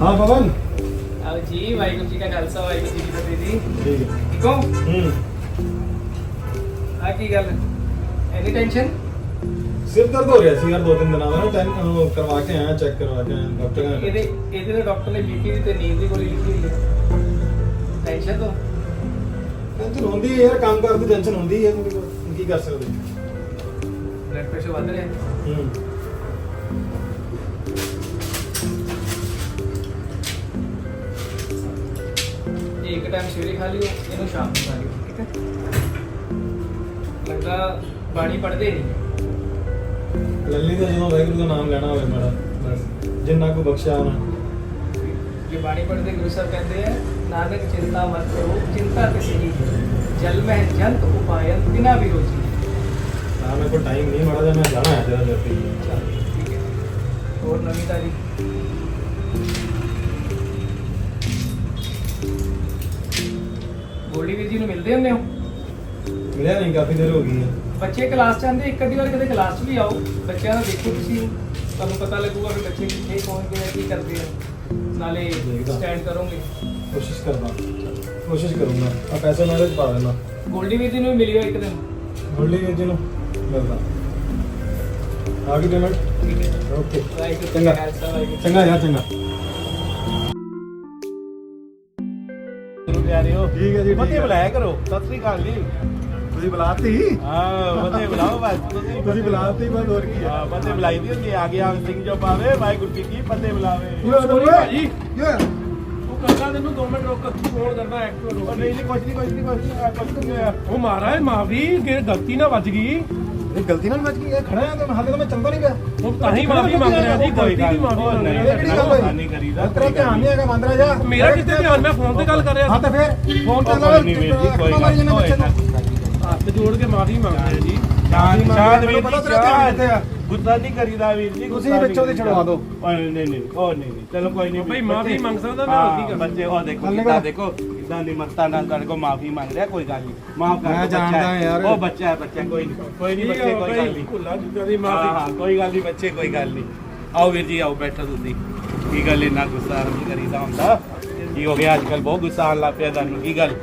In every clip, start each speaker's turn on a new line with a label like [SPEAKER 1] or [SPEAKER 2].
[SPEAKER 1] ਹਾਂ ਪਵਨ
[SPEAKER 2] ਆਓ ਜੀ ਵਾਹਿਗੁਰੂ ਜੀ ਕਾ ਖਾਲਸਾ ਵਾਹਿਗੁਰੂ ਜੀ ਕੀ ਫਤਿਹ ਜੀ।
[SPEAKER 1] ਠੀਕ ਹੈ।
[SPEAKER 2] ਠੀਕ ਹੋ?
[SPEAKER 1] ਹੂੰ।
[SPEAKER 2] ਆ ਕੀ ਗੱਲ? ਐਨੀ ਟੈਨਸ਼ਨ
[SPEAKER 1] ਸਿਰ ਦਰਦ ਹੋ ਰਿਹਾ ਸੀ ਯਾਰ ਦੋ ਤਿੰਨ ਦਿਨਾਂ ਦਾ ਨਾ ਟੈਨ ਉਹ ਕਰਵਾ ਕੇ ਆਇਆ ਚੈੱਕ ਕਰਵਾ ਕੇ ਆਇਆ ਡਾਕਟਰ ਨੇ।
[SPEAKER 2] ਇਹਦੇ ਇਹਦੇ ਨਾਲ ਡਾਕਟਰ ਨੇ ਬੀਪੀ ਦੀ ਤੇ ਨੀਂਦ ਦੀ ਗੋਲੀ ਲਿਖੀ ਹੋਈ ਹੈ। ਟੈਨਸ਼ਨ ਤੋਂ?
[SPEAKER 1] ਟੈਨਸ਼ਨ ਹੁੰਦੀ ਹੈ ਯਾਰ ਕੰਮ ਕਰਨ ਦੀ ਟੈਨਸ਼ਨ ਹੁੰਦੀ ਹੈ ਕੀ ਕਰ ਸਕਦੇ?
[SPEAKER 2] ਬਲੱਡ ਪ੍ਰੈਸ਼ਰ ਵੱਧ ਰਿਹਾ। ਹੈ। ਇੱਕ ਟਾਈਮ ਸਵੇਰੇ ਖਾ ਲਿਓ ਇਹਨੂੰ ਸ਼ਾਮ ਨੂੰ ਖਾ ਲਿਓ ਠੀਕ ਹੈ? ਲੱਗਦਾ ਬਾਣੀ ਪੜਦੇ ਨਹੀਂ।
[SPEAKER 1] ਲੱਲੀ ਦਾ ਜਦੋਂ ਵਾਹਿਗੁਰੂ ਦਾ ਨਾਮ ਲੈਣਾ ਹੋਵੇ ਮੇਰਾ ਬਸ ਜਿੰਨਾ ਕੋ ਬਖਸ਼ਿਆ ਉਹਨਾਂ।
[SPEAKER 2] ਜੇ ਬਾਣੀ ਪੜਦੇ ਗੁਰੂ ਸਾਹਿਬ ਕਹਿੰਦੇ ਆ ਨਾਨਕ ਚਿੰਤਾ ਮਤ ਕਰੋ ਚਿੰਤਾ ਕਿਸੇ ਦੀ ਜਲ ਮਹਿ ਜੰਤ ਉਪਾਇਨ ਬਿਨਾ ਵਿਰੋਚੀ
[SPEAKER 1] ਹਾਂ ਮੇਰੇ ਕੋਲ ਟਾਈਮ ਨਹੀਂ ਮਾੜਾ ਜਿਹਾ ਮੈਂ ਜਾਣਾ ਹੈ ਜਰਾ ਜਲਦੀ
[SPEAKER 2] ਹੋਰ ਨਵੀਂ ਤਾਰੀ ਗੋਲਡੀ ਵੀਰ ਜੀ ਨੂੰ ਮਿਲਦੇ ਹੁੰਦੇ ਹੋ?
[SPEAKER 1] ਮਿਲਿਆ ਨਹੀਂ ਕਾਫੀ ਦੇਰ ਹੋ ਗਈ ਹੈ।
[SPEAKER 2] ਬੱਚੇ ਕਲਾਸ ਚ ਆਉਂਦੇ ਇੱਕ ਅੱਧੀ ਵਾਰ ਕਦੇ ਕਲਾਸ 'ਚ ਵੀ ਆਓ। ਬੱਚਿਆਂ ਦਾ ਦੇਖੋ ਤੁਸੀਂ ਤੁਹਾਨੂੰ ਪਤਾ ਲੱਗੂਗਾ ਕਿ ਬੱਚੇ ਕਿੱਥੇ ਪਹੁੰਚਦੇ ਆ ਕੀ ਕਰਦੇ ਆ। ਨਾਲੇ
[SPEAKER 1] ਦੇਖਦਾ।
[SPEAKER 2] ਸਟੈਂਡ ਕਰੋਗੇ।
[SPEAKER 1] ਕੋਸ਼ਿਸ਼ ਕਰਦਾ। ਕੋਸ਼ਿਸ਼ ਕਰੂੰਗਾ। ਆ ਪੈਸੇ ਮੈਂ ਇਹਦੇ ਚ ਪਾ ਦੇਣਾ
[SPEAKER 2] ਗੋਲਡੀ ਵੀਰ ਜੀ ਨੂੰ ਵੀ ਮਿਲਿਓ ਇੱਕ ਦਿਨ।
[SPEAKER 1] ਮੁਰਲੀ ਜੀ ਨੂੰ ਮਿਲਦਾ। ਆ ਗਈ ਪੇਮੈਂਟ
[SPEAKER 2] ਠੀਕ ਹੈ।
[SPEAKER 1] ਓਕੇ
[SPEAKER 2] ਵਾਹਿਗੁਰੂ
[SPEAKER 1] ਚੰਗਾ।
[SPEAKER 2] ਕੀ
[SPEAKER 1] ਚੰਗਾ ਯਾਰ ਚੰਗਾ।
[SPEAKER 3] ਪਿਆਰਿਓ।
[SPEAKER 1] ਠੀਕ ਹੈ ਜੀ, ਠੀਕ
[SPEAKER 3] ਵਧੀਆ
[SPEAKER 1] ਹੈ।
[SPEAKER 3] ਬੁਲਾਇਆ ਕਰੋ। ਸਤਿ ਸ੍ਰੀ ਅਕਾਲ ਜੀ।
[SPEAKER 1] ਤੁਸੀਂ ਬੁਲਾਤੀ?
[SPEAKER 3] ਹਾਂ ਵਧੀਆ ਬੁਲਾਓ ਬਸ। ਤੁਸੀਂ
[SPEAKER 1] ਤੁਸੀਂ ਬੁਲਾਤੀ ਬਸ ਹੋਰ ਕੀ
[SPEAKER 3] ਹਾਂ। ਬੰਦੇ ਬੁਲਾਈ ਦੀ ਹੁੰਦੀ ਆ ਗਿਆ ਸਿੰਘ ਜੋ ਪਾਵੇ ਵਾਹਿਗੁਰੂ ਜੀ ਕੀ ਬੰਦੇ ਬੁਲਾਵੇ।
[SPEAKER 1] ਭਾਜੀ।
[SPEAKER 4] ਉਹ ਕਰਦਾ ਤੈਨੂੰ 2 ਮਿੰਟ ਰੁਕ ਫੋਨ ਕਰਦਾ ਰੁਕ।
[SPEAKER 3] ਨਹੀਂ ਨਹੀਂ ਕੁਝ ਨਹੀਂ ਕੁਝ ਨਹੀਂ ਕੁਝ ਨਹੀਂ
[SPEAKER 4] ਉਹ ਮਹਾਰਾਜ ਮਾਫੀ ਕਿ ਗਲਤੀ ਨਾ ਵੱਜ ਗਈ।
[SPEAKER 1] ਇਹ ਗਲਤੀ ਨਾਲ ਵੱਜ ਗਈ ਇਹ ਖੜਾ ਆ ਤਾਂ ਹਾਲੇ ਤਾਂ ਮੈਂ ਚੰਗਾ ਨਹੀਂ ਪਿਆ
[SPEAKER 4] ਉਹ ਤਾਂ ਹੀ ਮਾਫੀ ਮੰਗ ਰਿਹਾ ਜੀ ਗਲਤੀ ਦੀ ਮਾਫੀ ਮੰਗ
[SPEAKER 3] ਨਹੀਂ,
[SPEAKER 4] ਰਿਹਾ
[SPEAKER 1] ਇਹ ਕਿਹੜੀ ਗੱਲ ਹੋਈ?
[SPEAKER 3] ਨਹੀਂ ਕਰੀਦਾ,
[SPEAKER 1] ਤੇਰਾ ਧਿਆਨ ਨਹੀਂ। ਹੈਗਾ ਮੰਦਰਾ ਜਾ।
[SPEAKER 4] ਮੇਰਾ ਕਿੱਥੇ ਧਿਆਨ? ਮੈਂ ਫੋਨ ਤੇ ਗੱਲ ਕਰ ਰਿਹਾ
[SPEAKER 1] ਹਾਂ ਤਾਂ ਫੇਰ ਫੋਨ ਤੇ
[SPEAKER 3] ਉਹ
[SPEAKER 1] ਲਾ
[SPEAKER 3] ਕੋਈ ਨਹੀਂ ਵੀਰ ਜੀ ਕੋਈ ਗੱਲ
[SPEAKER 4] ਹੱਥ ਜੋੜ ਕੇ ਮਾਫੀ ਮੰਗ ਰਿਹਾ ਜੀ।
[SPEAKER 3] ਸ਼ਾਂਤ ਵੀਰ
[SPEAKER 1] ਪਤਾ
[SPEAKER 3] ਜੀ
[SPEAKER 1] ਤੇਰਾ ਧਿਆਨ ਕਿੱਥੇ ਆ?
[SPEAKER 3] ਸ਼ਾਂਤ ਗੁੱਸਾ ਨਹੀਂ ਕਰੀਦਾ ਵੀਰ ਜੀ
[SPEAKER 1] ਤੁਸੀਂ ਵਿੱਚੋਂ ਦੀ। ਛੁਡਵਾ ਦਿਓ।
[SPEAKER 3] ਨਹੀਂ ਨਹੀਂ ਨਹੀਂ, ਉਹ ਨਹੀਂ ਨਹੀਂ ਚਲੋ ਕੋਈ ਨਹੀਂ
[SPEAKER 4] ਭਾਈ, ਮਾਫ਼ੀ ਮੰਗ ਸਕਦਾ ਮੈਂ, ਹੋਰ ਕੀ ਕਰਾਂ?
[SPEAKER 3] ਬੱਚੇ ਉਹ ਦੇਖੋ ਕਿੱਦਾਂ। ਦੇਖੋ। ਕਿਦਾਂ ਦੀ ਮਰਤਾ ਨਾਲ ਤੁਹਾਡੇ ਕੋ ਮਾਫੀ ਮੰਗ ਰਿਹਾ ਕੋਈ ਗੱਲ ਨਹੀਂ। ਮਾਫ ਕਰ
[SPEAKER 1] ਮੈਂ ਜਾਣਦਾ
[SPEAKER 3] ਹੈ।
[SPEAKER 1] ਯਾਰ।
[SPEAKER 3] ਉਹ ਬੱਚਾ ਹੈ ਬੱਚਾ ਕੋਈ ਨਹੀਂ। ਕੋਈ ਨਹੀਂ ਬੱਚੇ ਕੋਈ ਗੱਲ ਨਹੀਂ।
[SPEAKER 4] ਭੁੱਲਾ ਜਿੱਦਾਂ ਦੀ ਮਾਫੀ।
[SPEAKER 3] ਹਾਂ ਕੋਈ ਗੱਲ ਨਹੀਂ ਬੱਚੇ ਕੋਈ ਗੱਲ ਨਹੀਂ। ਆਓ ਵੀਰ ਜੀ ਆਓ ਬੈਠੋ ਤੁਸੀਂ। ਕੀ ਗੱਲ ਇੰਨਾ ਗੁੱਸਾ ਨਹੀਂ ਕਰੀਦਾ ਹੁੰਦਾ? ਕੀ ਹੋ ਗਿਆ? ਅੱਜ ਕੱਲ ਬਹੁਤ ਗੁੱਸਾ ਆਉਣ ਲੱਗ ਪਿਆ ਤੁਹਾਨੂੰ ਕੀ ਗੱਲ?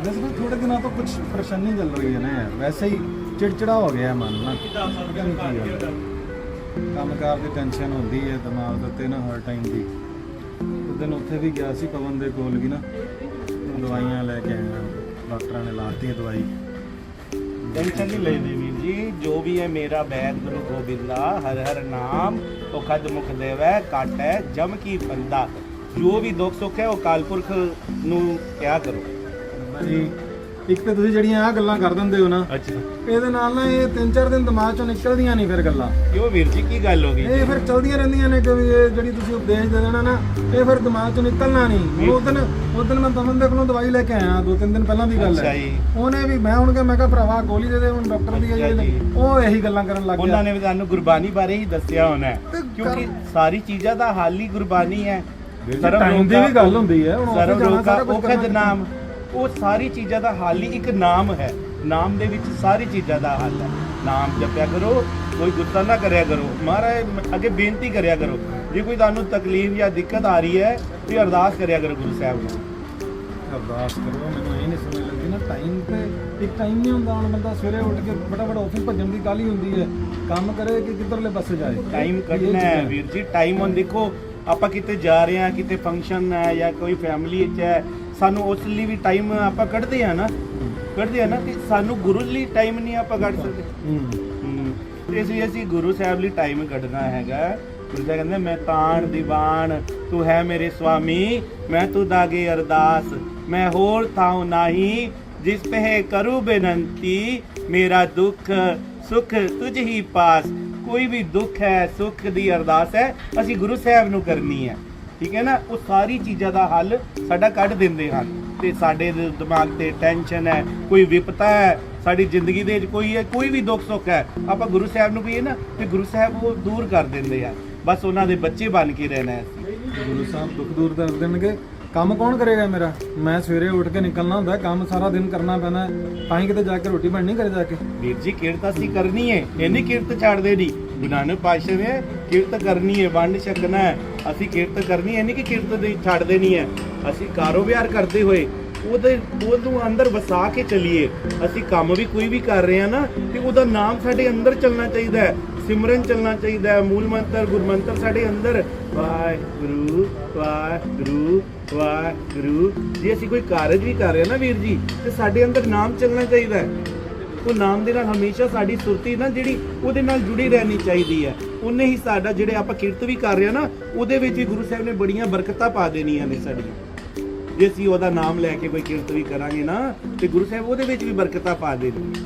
[SPEAKER 1] ਬਸ ਮੈਂ ਥੋੜੇ ਦਿਨਾਂ ਤੋਂ ਕੁਝ ਪਰੇਸ਼ਾਨੀ ਚੱਲ ਰਹੀ ਹੈ ਨਾ ਯਾਰ। ਵੈਸੇ ਹੀ ਚਿੜਚਿੜਾ ਹੋ ਗਿਆ ਮਨ ਨਾ। ਪਤਾ ਨਹੀਂ ਕੀ ਗੱਲ ਕੰਮਕਾਰ ਦੀ ਟੈਨਸ਼ਨ ਹੁੰਦੀ ਹੈ ਦਿਮਾਗ ਦੇ ਉੱਤੇ ਨਾ ਹਰ ਟਾਈਮ ਦੀ। ਦਿਨ ਉੱਥੇ ਵੀ ਗਿਆ ਸੀ ਪਵਨ ਦੇ ਕੋਲ ਵੀ ਨਾ। ਦਵਾਈਆਂ ਲੈ ਕੇ ਆਇਆ ਡਾਕਟਰਾਂ ਨੇ ਲਾਤੀ ਦਵਾਈ।
[SPEAKER 3] ਟੈਨਸ਼ਨ ਨਹੀਂ ਲੈਂਦੇ ਵੀਰ ਜੀ ਜੋ ਵੀ ਹੈ ਮੇਰਾ ਬੈਦ ਗੁਰੂ ਗੋਬਿੰਦਾ ਹਰ ਹਰ ਨਾਮ ਉਹ ਖਦ ਮੁਖ ਦੇਵੈ ਕਾਟੈ ਜਮ ਕੀ ਬੰਦਾ। ਜੋ ਵੀ ਦੁੱਖ ਸੁੱਖ ਹੈ ਉਹ ਕਾਲਪੁਰਖ ਨੂੰ ਕਿਆ ਕਰੋ।
[SPEAKER 1] ਜੀ ਇੱਕ ਤੇ ਤੁਸੀਂ ਜਿਹੜੀਆਂ ਆ ਗੱਲਾਂ ਕਰ ਦਿੰਦੇ ਹੋ ਨਾ
[SPEAKER 3] ਅੱਛਾ।
[SPEAKER 1] ਇਹਦੇ ਨਾਲ ਨਾ ਇਹ ਤਿੰਨ ਚਾਰ ਦਿਨ ਦਿਮਾਗ ਚੋਂ ਨਿਕਲਦੀਆਂ ਨਹੀਂ ਫਿਰ ਗੱਲਾਂ।
[SPEAKER 3] ਕਿਉਂ ਵੀਰ ਜੀ ਕੀ ਗੱਲ ਹੋ ਗਈ?
[SPEAKER 1] ਇਹ ਫਿਰ ਚਲਦੀਆਂ ਰਹਿੰਦੀਆਂ ਨੇ ਕਿ ਵੀ ਇਹ ਜਿਹੜੀ ਤੁਸੀਂ ਉਪਦੇਸ਼ ਦੇ ਦੇਣਾ ਨਾ ਇਹ ਫਿਰ ਦਿਮਾਗ ਚੋਂ ਨਿਕਲਣਾ ਨਹੀਂ। ਉਸ ਦਿਨ ਉਸ ਦਿਨ ਮੈਂ ਦਮਨ ਦੇ ਕੋਲੋਂ ਦਵਾਈ ਲੈ ਕੇ ਆਇਆ ਦੋ ਤਿੰਨ ਦਿਨ ਪਹਿਲਾਂ ਦੀ ਗੱਲ ਹੈ। ਉਹਨੇ ਵੀ ਮੈਂ ਹੁਣ ਕਿਹਾ ਮੈਂ ਕਿਹਾ ਭਰਾਵਾ ਗੋਲੀ ਦੇ ਦੇ ਹੁਣ ਡਾਕਟਰ ਦੀ ਜਿਹੜੀ। ਉਹ ਇਹੀ ਗੱਲਾਂ ਕਰਨ ਲੱਗ
[SPEAKER 3] ਉਹਨਾਂ
[SPEAKER 1] ਗਿਆ।
[SPEAKER 3] ਨੇ ਵੀ ਤੁਹਾਨੂੰ ਗੁਰਬਾਣੀ ਬਾਰੇ ਹੀ ਦੱਸਿਆ ਹੋਣਾ ਕਿਉਂਕਿ ਸਾਰੀ ਚੀਜ਼ਾਂ ਦਾ ਹੱਲ ਹੀ ਗੁਰਬਾਣੀ ਹੈ।
[SPEAKER 1] ਟਾਈਮ ਦੀ ਵੀ ਗੱਲ ਹੁੰਦੀ ਹੈ ਹੁਣ ਆਫਿਸ ਜਾਣਾ ਸਾਰਾ ਕੁਝ
[SPEAKER 3] ਉਹ ਨਾਮ ਉਹ ਸਾਰੀ ਚੀਜ਼ਾਂ ਦਾ ਹੱਲ ਹੀ ਇੱਕ ਨਾਮ ਹੈ। ਨਾਮ ਦੇ ਵਿੱਚ ਸਾਰੀ ਚੀਜ਼ਾਂ ਦਾ ਹੱਲ ਹੈ। ਨਾਮ ਜਪਿਆ ਕਰੋ ਕੋਈ ਗੁੱਸਾ ਨਾ ਕਰਿਆ ਕਰੋ। ਮਹਾਰਾਜ ਅੱਗੇ ਬੇਨਤੀ ਕਰਿਆ ਕਰੋ। ਜੇ ਕੋਈ ਤੁਹਾਨੂੰ ਤਕਲੀਫ ਜਾਂ ਦਿੱਕਤ ਆ ਰਹੀ ਹੈ ਤੇ ਅਰਦਾਸ ਕਰਿਆ ਕਰੋ ਗੁਰੂ ਸਾਹਿਬ ਨੂੰ।
[SPEAKER 1] ਅਰਦਾਸ ਕਰੋ ਮੈਨੂੰ ਇਹ ਨਹੀਂ ਸਮਝ ਲੱਗਦੀ ਨਾ ਟਾਈਮ ਤੇ ਇੱਕ ਟਾਈਮ ਨਹੀਂ ਹੁੰਦਾ ਹੁਣ ਬੰਦਾ ਸਵੇਰੇ ਉੱਠ ਕੇ ਫਟਾਫਟ ਆਫਿਸ ਭੱਜਣ ਦੀ ਗੱਲ ਹੀ ਹੁੰਦੀ ਹੈ। ਕੰਮ ਕਰੇ ਕਿ ਕਿੱਧਰਲੇ ਪਾਸੇ ਜਾਏ।
[SPEAKER 3] ਟਾਈਮ ਕੱਢਣਾ ਹੈ। ਵੀਰ ਜੀ ਟਾਈਮ ਹੁਣ ਦੇਖੋ ਆਪਾਂ ਕਿਤੇ ਜਾ ਰਹੇ ਹਾਂ ਕਿਤੇ ਫੰਕਸ਼ਨ ਹੈ ਜਾਂ ਕੋਈ ਫੈਮਿਲੀ ਵਿੱਚ ਹੈ ਸਾਨੂੰ ਉਸ ਲਈ ਵੀ ਟਾਈਮ ਆਪਾਂ ਕੱਢਦੇ ਆ ਨਾ। ਕੱਢਦੇ ਆ ਨਾ ਤੇ ਸਾਨੂੰ ਗੁਰੂ ਲਈ ਟਾਈਮ ਨਹੀਂ ਆਪਾਂ ਕੱਢ ਸਕਦੇ।
[SPEAKER 1] ਹੂੰ।
[SPEAKER 3] ਇਸ ਲਈ ਅਸੀਂ ਗੁਰੂ ਸਾਹਿਬ ਲਈ ਟਾਈਮ ਕੱਢਣਾ ਹੈਗਾ। ਗੁਰੂ ਸਾਹਿਬ ਮੈਂ ਤਾਣ ਦੀਵਾਨ, ਤੂੰ ਹੈ ਮੇਰੇ ਸੁਆਮੀ ਮੈਂ ਤੂੰ ਦਾਗੇ ਅਰਦਾਸ। ਮੈਂ ਹੋਰ ਥਾਉ ਨਹੀਂ, ਜਿਸ ਪਹਿ ਕਰੂ ਬੇਨੰਤੀ। ਮੇਰਾ ਦੁੱਖ, ਸੁਖ ਤੁਝ ਹੀ ਪਾਸ। ਕੋਈ ਵੀ ਦੁੱਖ ਹੈ, ਸੁਖ ਦੀ ਅਰਦਾਸ ਹੈ, ਅਸੀਂ ਗੁਰੂ ਸਾਹਿਬ ਨੂੰ ਕਰਨੀ ਹੈ। ਠੀਕ ਹੈ ਨਾ? ਉਹ ਸਾਰੀ ਚੀਜ਼ਾਂ ਦਾ ਹੱਲ ਸਾਡਾ ਕੱਢ ਦਿੰਦੇ ਹਨ। ਤੇ ਸਾਡੇ ਦਿਮਾਗ ਤੇ ਟੈਨਸ਼ਨ ਹੈ, ਕੋਈ ਵਿਪਤਾ ਹੈ, ਸਾਡੀ ਜ਼ਿੰਦਗੀ ਦੇ ਵਿੱਚ ਕੋਈ ਹੈ, ਕੋਈ ਵੀ ਦੁੱਖ ਸੁੱਖ ਹੈ, ਆਪਾਂ ਗੁਰੂ ਸਾਹਿਬ ਨੂੰ ਕਹੀਏ ਨਾ, ਤੇ ਗੁਰੂ ਸਾਹਿਬ ਉਹ ਦੂਰ ਕਰ ਦਿੰਦੇ ਆ। ਬਸ ਉਹਨਾਂ ਦੇ ਬੱਚੇ ਬਣ ਕੇ ਰਹਿਣਾ ਹੈ।
[SPEAKER 1] ਗੁਰੂ ਸਾਹਿਬ ਦੁੱਖ ਦੂਰ ਕਰ ਦੇਣਗੇ। ਕੰਮ ਕੌਣ ਕਰੇਗਾ ਮੇਰਾ? ਮੈਂ ਸਵੇਰੇ ਉੱਠ ਕੇ ਨਿਕਲਣਾ ਹੁੰਦਾ, ਕੰਮ ਸਾਰਾ ਦਿਨ ਕਰਨਾ ਪੈਣਾ ਤਾਂ ਹੀ ਕਿਤੇ ਜਾ ਕੇ ਰੋਟੀ ਬਣਨੀ ਕਰੇ ਜਾ ਕੇ।
[SPEAKER 3] ਵੀਰ ਜੀ, ਕਿਰਤ ਅਸੀਂ ਕਰਨੀ ਹੈ ਇੰਨੀ ਕਿਰਤ ਛੱਡਦੇ ਨਹੀਂ ਗੁਰੂ ਨਾਨਕ ਪਾਤਸ਼ਾਹ ਨੇ ਕਿਰਤ ਕਰਨੀ ਹੈ ਵੰਡ ਛਕਣਾ ਹੈ ਅਸੀਂ ਕਿਰਤ ਕਰਨੀ ਹੈ ਨਹੀਂ ਕਿ ਕਿਰਤ ਦੇ ਛੱਡ ਦੇਣੀ ਹੈ ਅਸੀਂ ਕਾਰੋਬਾਰ ਕਰਦੇ ਹੋਏ, ਉਹਦੇ, ਉਹਨੂੰ ਅੰਦਰ ਵਸਾ ਕੇ ਚਲੀਏ। ਅਸੀਂ ਕੰਮ ਵੀ ਕੋਈ ਵੀ ਕਰ ਰਹੇ ਆ ਨਾ, ਤੇ ਉਹਦਾ ਨਾਮ ਸਾਡੇ ਅੰਦਰ ਚੱਲਣਾ ਚਾਹੀਦਾ ਹੈ। ਸਿਮਰਨ ਚੱਲਣਾ ਚਾਹੀਦਾ ਹੈ। ਮੂਲ ਮੰਤਰ, ਗੁਰਮੰਤਰ ਸਾਡੇ ਅੰਦਰ। ਵਾਹਿਗੁਰੂ ਵਾਹਿਗੁਰੂ। ਵਾਹਿਗੁਰੂ ਜੇ, ਅਸੀਂ ਕੋਈ ਕਾਰਜ ਵੀ ਕਰ ਰਹੇ ਆ ਨਾ ਵੀਰ ਜੀ, ਤੇ ਸਾਡੇ ਅੰਦਰ ਨਾਮ ਚੱਲਣਾ ਚਾਹੀਦਾ ਹੈ। ਉਹ ਨਾਮ ਦੇ ਨਾਲ ਹਮੇਸ਼ਾ ਸਾਡੀ ਸੁਰਤੀ ਨਾ ਜਿਹੜੀ ਉਹਦੇ ਨਾਲ ਜੁੜੀ ਰਹਿਣੀ ਚਾਹੀਦੀ ਹੈ। ਉਹਨੇ ਹੀ ਸਾਡਾ ਜਿਹੜੇ ਆਪਾਂ ਕਿਰਤ ਵੀ ਕਰ ਰਹੇ ਆ ਨਾ, ਉਹਦੇ ਵਿੱਚ ਹੀ ਗੁਰੂ ਸਾਹਿਬ ਨੇ ਬੜੀਆਂ ਬਰਕਤਾਂ ਪਾ ਦੇਣੀਆਂ ਨੇ ਸਾਡੀਆਂ। ਜੇ ਅਸੀਂ ਉਹਦਾ ਨਾਮ ਲੈ ਕੇ ਕੋਈ ਕਿਰਤ ਵੀ ਕਰਾਂਗੇ ਨਾ, ਤੇ ਗੁਰੂ ਸਾਹਿਬ ਉਹਦੇ ਵਿੱਚ ਵੀ ਬਰਕਤਾਂ ਪਾ ਦੇਣਗੇ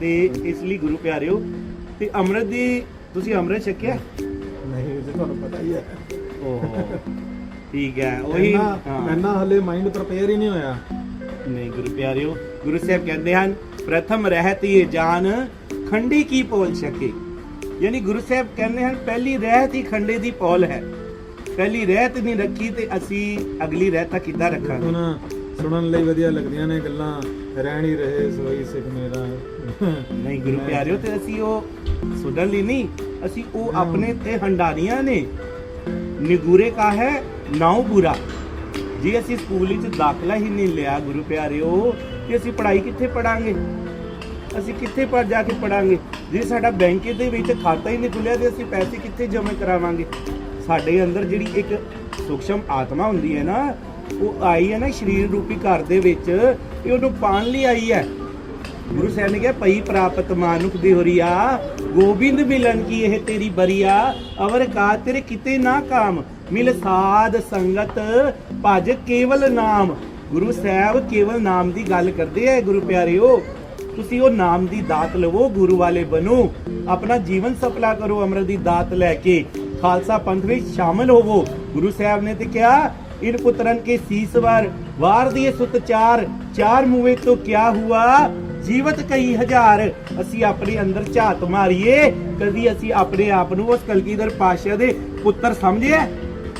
[SPEAKER 3] ਤੇ ਇਸ ਲਈ ਗੁਰੂ ਪਿਆਰਿਓ, ਤੇ ਅੰਮ੍ਰਿਤ ਦੀ ਤੁਸੀਂ ਅੰਮ੍ਰਿਤ ਛਕਿਆ?
[SPEAKER 1] ਨਹੀਂ ਜੀ ਤੁਹਾਨੂੰ ਪਤਾ ਹੀ ਹੈ।
[SPEAKER 3] ਓਹੋ। ਠੀਕ ਹੈ ਉਹੀ ਹਾਂ।
[SPEAKER 1] ਇੰਨਾ ਹਲੇ ਮਾਈਂਡ ਪ੍ਰਪੇਅਰ ਹੀ ਨਹੀਂ ਹੋਇਆ।
[SPEAKER 3] ਨਹੀਂ ਗੁਰੂ ਪਿਆਰਿਓ ਗੁਰੂ ਸਾਹਿਬ ਕਹਿੰਦੇ ਹਨ ਪ੍ਰਥਮ ਰਹਿਤ ਇਹ ਜਾਨ ਖੰਡੀ ਕੀ ਪੋਲ ਸਕੇ ਯਾਨੀ ਗੁਰੂ ਸਾਹਿਬ ਕਹਿੰਦੇ ਹਨ ਪਹਿਲੀ ਰਹਿਤ ਹੀ ਖੰਡੇ ਦੀ ਪੌਲ ਹੈ। ਪਹਿਲੀ ਰਹਿਤ ਨਹੀਂ ਰੱਖੀ ਤੇ ਅਸੀਂ ਅਗਲੀ ਰਹਿਤ ਕਿੱਦਾਂ ਰੱਖਾਂਗੇ?
[SPEAKER 1] ਹੁਣ ਸੁਣਨ ਲਈ ਵਧੀਆ ਲੱਗਦੀਆਂ ਨੇ ਗੱਲਾਂ ਰਹਿਣ ਹੀ ਰਹੇ ਸੋਈ ਸਿੱਖ ਮੇਰਾ।
[SPEAKER 3] ਨਹੀਂ ਗੁਰੂ ਪਿਆਰਿਓ ਤੇ ਅਸੀਂ ਉਹ ਸੁਣਨ ਲਈ ਨਹੀਂ ਅਸੀਂ ਉਹ ਆਪਣੇ ਤੇ ਹੰਡਾਰੀਆਂ ਨੇ। ਨਿਗੂਰੇ ਕਾ ਹੈ, ਨਾਉ ਬੁਰਾ। ਜੇ ਅਸੀਂ ਸਕੂਲ ਵਿੱਚ ਦਾਖਲਾ ਹੀ ਨਹੀਂ ਲਿਆ, ਗੁਰੂ ਪਿਆਰਿਓ, ਤੇ ਅਸੀਂ ਪੜ੍ਹਾਈ ਕਿੱਥੇ ਪੜਾਂਗੇ ਅਸੀਂ ਕਿੱਥੇ ਪਰ ਜਾ ਕੇ ਪੜਾਂਗੇ ਜੇ ਸਾਡਾ ਬੈਂਕ ਦੇ ਵਿੱਚ ਖਾਤਾ ਹੀ ਨਹੀਂ ਖੁੱਲਿਆ, ਤੇ ਅਸੀਂ ਪੈਸੇ ਕਿੱਥੇ ਜਮ੍ਹਾਂ ਕਰਾਵਾਂਗੇ? ਸਾਡੇ ਅੰਦਰ ਜਿਹੜੀ ਇੱਕ ਸੂਖਸ਼ਮ ਆਤਮਾ ਹੁੰਦੀ ਹੈ ਨਾ, ਉਹ ਆਈ ਹੈ ਨਾ ਸਰੀਰ ਰੂਪੀ ਘਰ ਦੇ ਵਿੱਚ ਇਹ ਉਹਨੂੰ ਪਾਣ ਲਈ ਆਈ ਹੈ। ਗੁਰੂ ਸਾਹਿਬ ਨੇ ਕਿਹਾ ਪਈ ਪ੍ਰਾਪਤ ਮਾਨੁਖ ਦੀ ਹੋਰੀਆ ਗੋਬਿੰਦ ਮਿਲਨ ਕੀ ਇਹ ਤੇਰੀ ਬਰੀਆ ਅਵਰ ਕਾ ਤੇਰੇ ਕਿਤੇ ਨਾ ਕਾਮ। ਮਿਲ ਸਾਧ ਸੰਗਤ, ਭਜ ਕੇਵਲ ਨਾਮ। ਗੁਰੂ ਸਾਹਿਬ ਕੇਵਲ ਨਾਮ ਦੀ ਗੱਲ ਕਰਦੇ ਆ ਗੁਰੂ ਪਿਆਰਿਓ। ਤੁਸੀਂ ਉਹ ਨਾਮ ਦੀ ਦਾਤ ਲਵੋ, ਗੁਰੂ ਵਾਲੇ ਬਣੋ। ਆਪਣਾ ਜੀਵਨ ਸਫਲਾ ਕਰੋ, ਅੰਮ੍ਰਿਤ ਦੀ ਦਾਤ ਲੈ ਕੇ। ਖਾਲਸਾ ਪੰਥ ਵਿੱਚ ਸ਼ਾਮਲ ਹੋਵੋ। ਗੁਰੂ ਸਾਹਿਬ ਨੇ ਤੇ ਕਿਹਾ, ਇਨ ਪੁੱਤਰਨ ਕੇ ਸੀਸ ਵਾਰ ਵਾਰ ਦੀਏ ਸੁਤ ਚਾਰ ਚਾਰ ਮੂਵੇ ਤੋਂ ਕਿਆ ਹੁਆ? ਜੀਵਤ ਕਈ ਹਜ਼ਾਰ, ਅਸੀਂ ਆਪਣੇ ਅੰਦਰ ਝਾਤ ਮਾਰੀਏ। ਕਦੀ ਅਸੀਂ ਆਪਣੇ ਆਪ ਨੂੰ ਉਸ ਕਲਗੀਧਰ ਪਾਤਸ਼ਾਹ ਦੇ ਪੁੱਤਰ ਸਮਝਿਆ?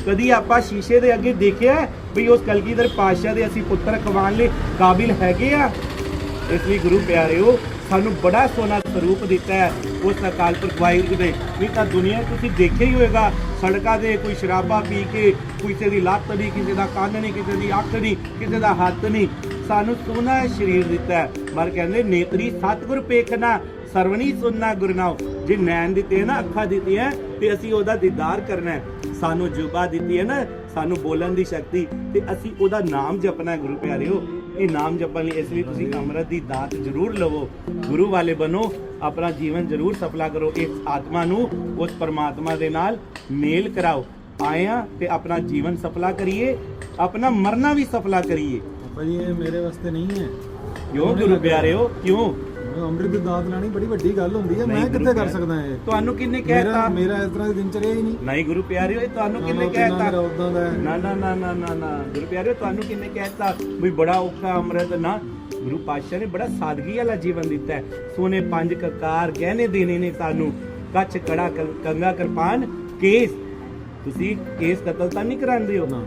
[SPEAKER 3] ਕਦੀ ਆਪਾਂ ਸ਼ੀਸ਼ੇ ਦੇ ਅੱਗੇ ਦੇਖਿਆ ਵੀ ਉਸ ਕਲਗੀਧਰ ਪਾਤਸ਼ਾਹ ਦੇ ਅਸੀਂ ਪੁੱਤਰ ਖਵਾਉਣ ਲਈ ਕਾਬਿਲ ਹੈਗੇ ਆ? ਇਸ ਲਈ ਗੁਰੂ ਪਿਆਰਿਓ ਸਾਨੂੰ ਬੜਾ ਸੋਹਣਾ ਸਰੂਪ ਦਿੱਤਾ ਹੈ ਉਸ ਅਕਾਲ ਪੁਰਖ ਵਾਹਿਗੁਰੂ ਨੇ ਨਹੀਂ ਤਾਂ ਦੁਨੀਆ ਤੁਸੀਂ ਦੇਖਿਆ ਹੀ ਹੋਵੇਗਾ, ਸੜਕਾਂ ਦੇ ਕੋਈ ਸ਼ਰਾਬਾ ਪੀ ਕੇ ਕਿਸੇ ਦੀ ਲੱਤ ਨਹੀਂ, ਕਿਸੇ ਦਾ ਕੰਨ ਨਹੀਂ, ਕਿਸੇ ਦੀ ਅੱਖ ਨਹੀਂ, ਕਿਸੇ ਦਾ ਹੱਥ ਨਹੀਂ। ਸਾਨੂੰ ਸੋਹਣਾ ਸਰੀਰ ਦਿੱਤਾ ਹੈ। ਮਰ ਕਹਿੰਦੇ, ਨੇਤਰੀ ਸਤਿਗੁਰ ਪੇਖਣਾ, ਸਰਵਣੀ ਸੁਨਣਾ ਗੁਰਨਾਉ ਜੇ ਨੈਣ ਦਿੱਤੇ ਨਾ, ਅੱਖਾਂ ਦਿੱਤੀਆਂ, ਤੇ ਅਸੀਂ ਉਹਦਾ ਦੀਦਾਰ ਕਰਨਾ ਸਾਨੂੰ ਜੁਬਾ ਦਿੱਤੀ ਹੈ ਨਾ, ਸਾਨੂੰ ਬੋਲਣ ਦੀ ਸ਼ਕਤੀ, ਤੇ ਅਸੀਂ ਉਹਦਾ ਨਾਮ ਜਪਣਾ ਹੈ ਗੁਰੂ ਪਿਆਰਿਓ। ਇਹ ਨਾਮ ਜਪਣ ਲਈ ਇਸ ਲਈ ਤੁਸੀਂ ਅੰਮ੍ਰਿਤ ਦੀ ਦਾਤ ਜ਼ਰੂਰ ਲਵੋ ਗੁਰੂ ਵਾਲੇ ਬਣੋ ਆਪਣਾ ਜੀਵਨ ਜ਼ਰੂਰ ਸਫਲਾ ਕਰੋ ਇਸ ਆਤਮਾ ਨੂੰ ਉਸ ਪਰਮਾਤਮਾ ਦੇ ਨਾਲ ਮੇਲ ਕਰਾਓ। ਆਇਆ ਤੇ ਆਪਣਾ ਜੀਵਨ ਸਫਲਾ ਕਰੀਏ ਆਪਣਾ ਮਰਨਾ ਵੀ ਸਫਲਾ ਕਰੀਏ।
[SPEAKER 1] ਪਾਪਾ ਜੀ ਇਹ ਮੇਰੇ ਵਾਸਤੇ ਨਹੀਂ ਹੈ।
[SPEAKER 3] ਕਿਉਂ ਗੁਰੂ ਪਿਆਰਿਓ ਕਿਉਂ?
[SPEAKER 1] ਅੰਮ੍ਰਿਤ ਦੀ ਦਾਤ ਲੈਣੀ ਬੜੀ ਵੱਡੀ ਗੱਲ ਹੁੰਦੀ ਹੈ। ਮੈਂ ਕਿੱਥੇ ਕਰ। ਸਕਦਾ ਇਹ?
[SPEAKER 3] ਤੁਹਾਨੂੰ ਕਿੰਨੇ ਕਹਿਤਾ?
[SPEAKER 1] ਮੇਰਾ ਇਸ ਤਰ੍ਹਾਂ ਦੀ ਦਿਨਚਰਿਆ ਹੀ ਨਹੀਂ।
[SPEAKER 3] ਨਹੀਂ ਗੁਰੂ ਪਿਆਰਿਓ ਇਹ ਤੁਹਾਨੂੰ ਕਿੰਨੇ ਕਹਿਤਾ। ਨਾ ਨਾ ਨਾ ਨਾ ਨਾ ਨਾ। ਗੁਰੂ ਪਿਆਰਿਓ ਤੁਹਾਨੂੰ ਕਿੰਨੇ ਕਹਿਤਾ? ਵੀ ਬੜਾ ਔਖਾ ਅੰਮ੍ਰਿਤ ਨਾ। ਗੁਰੂ ਪਾਤਸ਼ਾਹ ਨੇ ਬੜਾ ਸਾਦਗੀ ਵਾਲਾ ਜੀਵਨ ਦਿੱਤਾ ਹੈ। ਸੋਨੇ ਪੰਜ ਕਕਾਰ ਗਹਿਣੇ ਦੇਣੇ ਨੇ ਸਾਨੂੰ ਕੱਚ ਕੜਾ ਕੰਗਾ ਕਿਰਪਾਨ ਕੇਸ। ਤੁਸੀਂ ਕੇਸ ਕਤਲ ਤਾਂ ਨਹੀਂ ਕਰਾਉਂਦੇ ਹੋ?
[SPEAKER 1] ਨਾ।